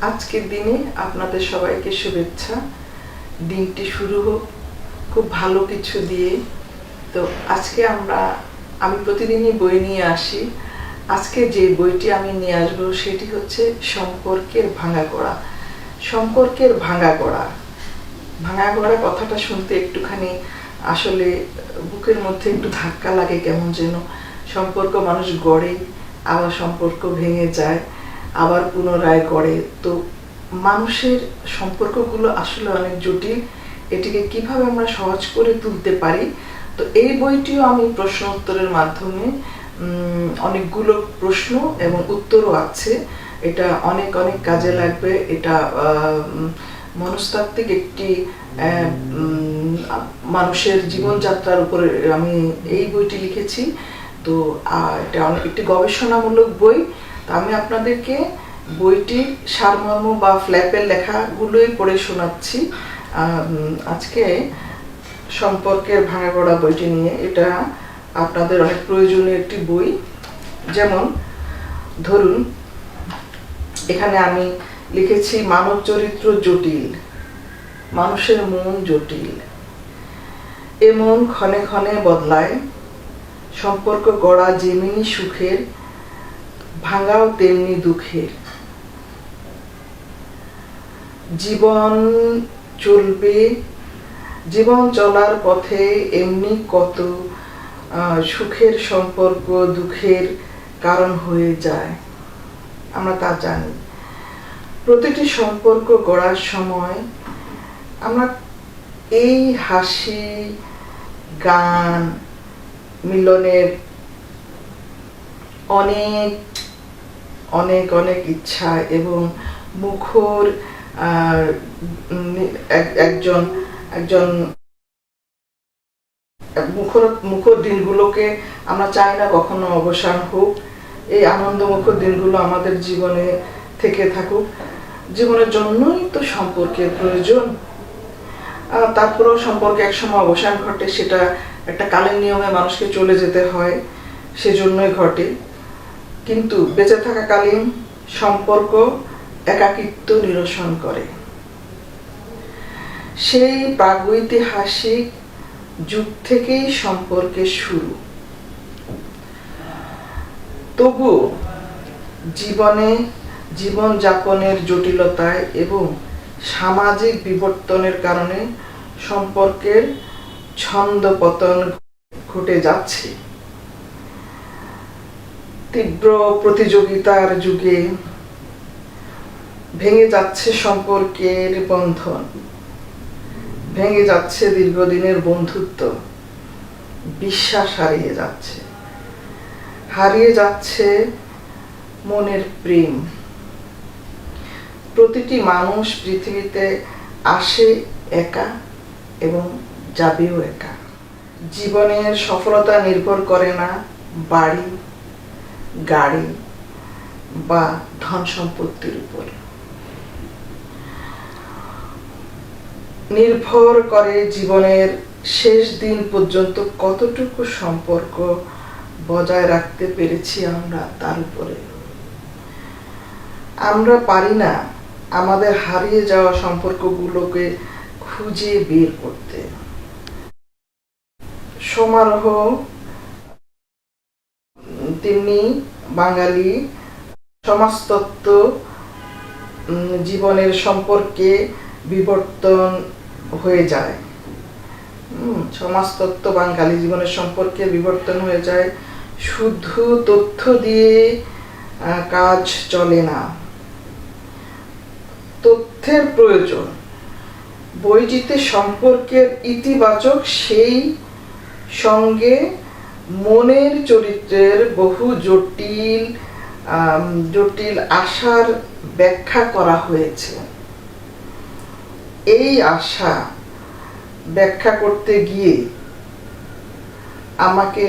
আজকের দিনে আপনাদের সবাইকে শুভেচ্ছা। দিনটি শুরু হোক খুব ভালো কিছু দিয়ে। তো আজকে আমরা, আমি প্রতিদিনই বই নিয়ে আসি। আজকে যে বইটি আমি নিয়ে আসব সেটি হচ্ছে সম্পর্কের ভাঙা গড়া। সম্পর্কের ভাঙা গড়া। ভাঙা গড়া কথাটা শুনতে একটুখানি আসলে বুকের মধ্যে একটু ধাক্কা লাগে কেমন যেন। সম্পর্ক মানুষ গড়ে আবার সম্পর্ক ভেঙে যায়, আবার পুনরায় গড়ে। তো মানুষের সম্পর্কগুলো আসলে অনেক জটিল। এটিকে কীভাবে আমরা সহজ করে তুলতে পারি? তো এই বইটিও আমি প্রশ্ন উত্তরের মাধ্যমে অনেকগুলো প্রশ্ন এবং উত্তরও আছে। এটা অনেক অনেক কাজে লাগবে। এটা মনস্তাত্ত্বিক একটি মানুষের জীবনযাত্রার উপরে আমি এই বইটি লিখেছি। তো এটা একটি গবেষণামূলক বই। তো আমি আপনাদেরকে বইটির সারমর্ম বা ফ্ল্যাপের লেখাগুলোই পড়ে শোনাচ্ছি। আজকে সম্পর্কের ভাঙাগড়া বইটি নিয়ে। এটা আপনাদের অনেক প্রয়োজনীয় একটি বই। যেমন, ধরুন, এখানে আমি লিখেছি, মানব চরিত্র জটিল, মানুষের মন জটিল, এ মন ক্ষণে ক্ষণে বদলায় সম্পর্ক গড়া যেমিনি সুখের, ভাঙাও তেমনি দুঃখের। জীবন চলবে, জীবন চলার পথে এমনি কত সুখের সম্পর্ক, দুঃখের কারণ হয়ে যায়। আমরা তা জানি। প্রতিটি সম্পর্ক গড়ার সময় আমরা এই হাসি, গান মিলনের অনেক অনেক অনেক ইচ্ছা এবং মুখর একজন একজন মুখর মুখর দিনগুলোকে আমরা চাই না কখনো অবসান হোক। এই আনন্দমুখর দিনগুলো আমাদের জীবনে থেকে থাকুক। জীবনের জন্যই তো সম্পর্কের প্রয়োজন। তারপরেও সম্পর্কে একসময় অবসান ঘটে, সেটা একটা কালীন নিয়মে মানুষকে চলে যেতে হয়, সেজন্যই ঘটে। কিন্তু বেঁচে থাকাকালীন সম্পর্ক একাকিত্ব নিরসন করে। সেই প্রাগৈতিহাসিক যুগ থেকেই সম্পর্কের শুরু। তবুও জীবনে জীবন যাপনের জটিলতায় এবং সামাজিক বিবর্তনের কারণে সম্পর্কের ছন্দ পতন ঘটে যাচ্ছে। তীব্র প্রতিযোগিতার যুগে ভেঙে যাচ্ছে সম্পর্কের বন্ধন। ভেঙে যাচ্ছে দীর্ঘদিনের বন্ধুত্ব। বিশ্বাস হারিয়ে যাচ্ছে। হারিয়ে যাচ্ছে মনের প্রেম। প্রতিটি মানুষ পৃথিবীতে আসে একা এবং যাবেও একা। জীবনের সফলতা নির্ভর করে না বাড়ি, গাড়ি বা ধন সম্পত্তির উপর। নির্ভর করে জীবনের শেষ দিন পর্যন্ত কতটুকু সম্পর্ক বজায় রাখতে পেরেছি আমরা তার উপরে। আমরা পারি না আমাদের হারিয়ে যাওয়া সম্পর্কগুলোকে খুঁজে বের করতে। সমারোহ, তেমনি বাঙালি সমাজতত্ত্ব জীবনের সম্পর্কে বিবর্তন হয়ে যায়। সমাজতত্ত্ব বাঙালি জীবনের সম্পর্কে বিবর্তন হয়ে যায়। শুধু তথ্য দিয়ে কাজ চলে না। তথ্যের প্রয়োজন। বইটিতে সম্পর্কের ইতিবাচক সেই সঙ্গে মনের চরিত্রের বহু জটিল জটিল আশার ব্যাখ্যা করা হয়েছে। এই আশা ব্যাখ্যা করতে গিয়ে আমাকে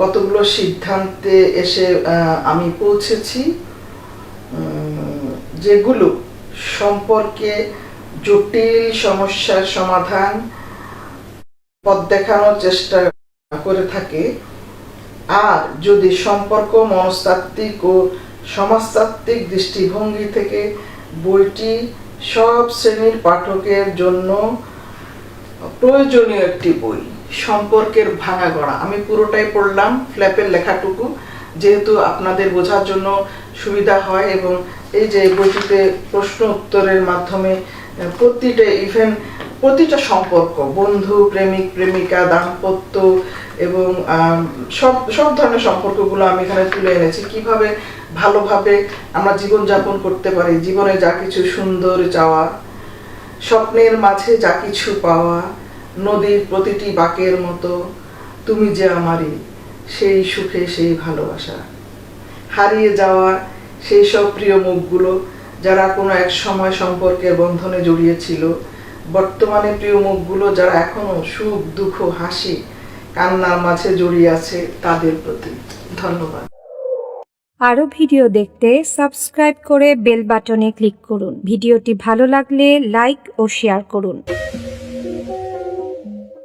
কতগুলো সিদ্ধান্তে এসে আমি পৌঁছেছি। যেগুলো সম্পর্কে জটিল সমস্যার সমাধান পথ দেখানোর চেষ্টা করে থাকে। আর যদি সম্পর্ক মনস্তাত্ত্বিক ও সমাজতাত্ত্বিক দৃষ্টিভঙ্গি থেকে বইটি সব শ্রেণির পাঠকের জন্য প্রয়োজনীয় একটি বই, সম্পর্কের ভাঙা গড়া। আমি পুরোটাই পড়লাম ফ্ল্যাপের লেখাটুকু, যেহেতু আপনাদের বোঝার জন্য সুবিধা হয় এবং এই যে বইটিতে প্রশ্ন উত্তরের মাধ্যমে প্রতিটা ইভেন প্রতিটা সম্পর্ক, বন্ধু, প্রেমিক, প্রেমিকা, দাম্পত্য এবং সব সব ধরনের সম্পর্কগুলো আমি এখানে তুলে এনেছি। কীভাবে ভালোভাবে আমরা জীবনযাপন করতে পারি, জীবনে যা কিছু সুন্দর যাওয়া, স্বপ্নের মাঝে যা কিছু পাওয়া, নদীর প্রতিটি বাঁকের মতো, তুমি যে আমারই, সেই সুখে, সেই ভালোবাসা। হারিয়ে যাওয়া সেই সব প্রিয় মুখগুলো যারা কোনো এক সময় সম্পর্কের বন্ধনে জড়িয়েছিল। বর্তমানে প্রিয় মুখগুলো যারা এখনও সুখ, দুঃখ, হাসি, কান্নার মাঝে জড়িয়ে আছে তাদের প্রতি। ধন্যবাদ। আরও ভিডিও দেখতে সাবস্ক্রাইব করে বেল বাটনে ক্লিক করুন। ভিডিওটি ভালো লাগলে লাইক ও শেয়ার করুন।